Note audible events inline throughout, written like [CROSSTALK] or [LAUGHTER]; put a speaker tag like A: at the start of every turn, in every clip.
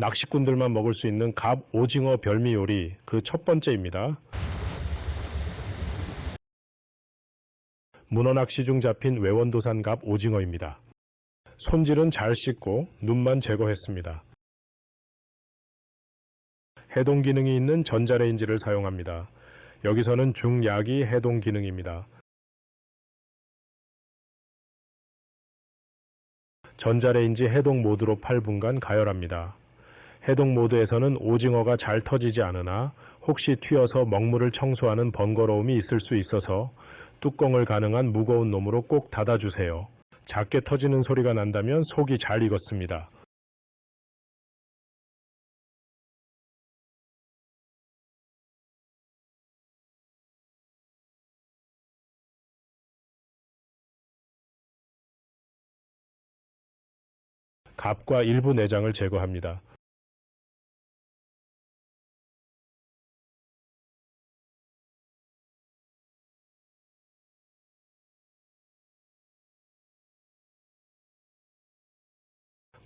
A: 낚시꾼들만 먹을 수 있는 갑 오징어 별미 요리 그 첫 번째입니다. 문어 낚시 중 잡힌 외원도산 갑 오징어입니다. 손질은 잘 씻고 눈만 제거했습니다. 해동 기능이 있는 전자레인지를 사용합니다. 여기서는 중야기 해동 기능입니다. 전자레인지 해동 모드로 8분간 가열합니다. 해동 모드에서는 오징어가 잘 터지지 않으나 혹시 튀어서 먹물을 청소하는 번거로움이 있을 수 있어서 뚜껑을 가능한 무거운 놈으로 꼭 닫아주세요. 작게 터지는 소리가 난다면 속이 잘 익었습니다. 갑과 일부 내장을 제거합니다.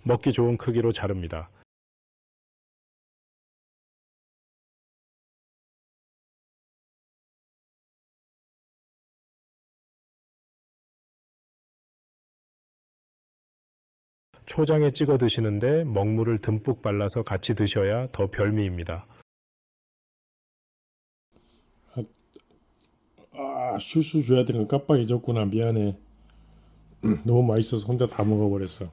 A: 먹기 좋은 크기로 자릅니다. 초장에 찍어 드시는데 먹물을 듬뿍 발라서 같이 드셔야 더 별미입니다.
B: 아 슈슈 줘야 되는 거 깜빡 잊었구나 미안해 [CLEARS THROAT] 너무 맛있어서 혼자 다 먹어버렸어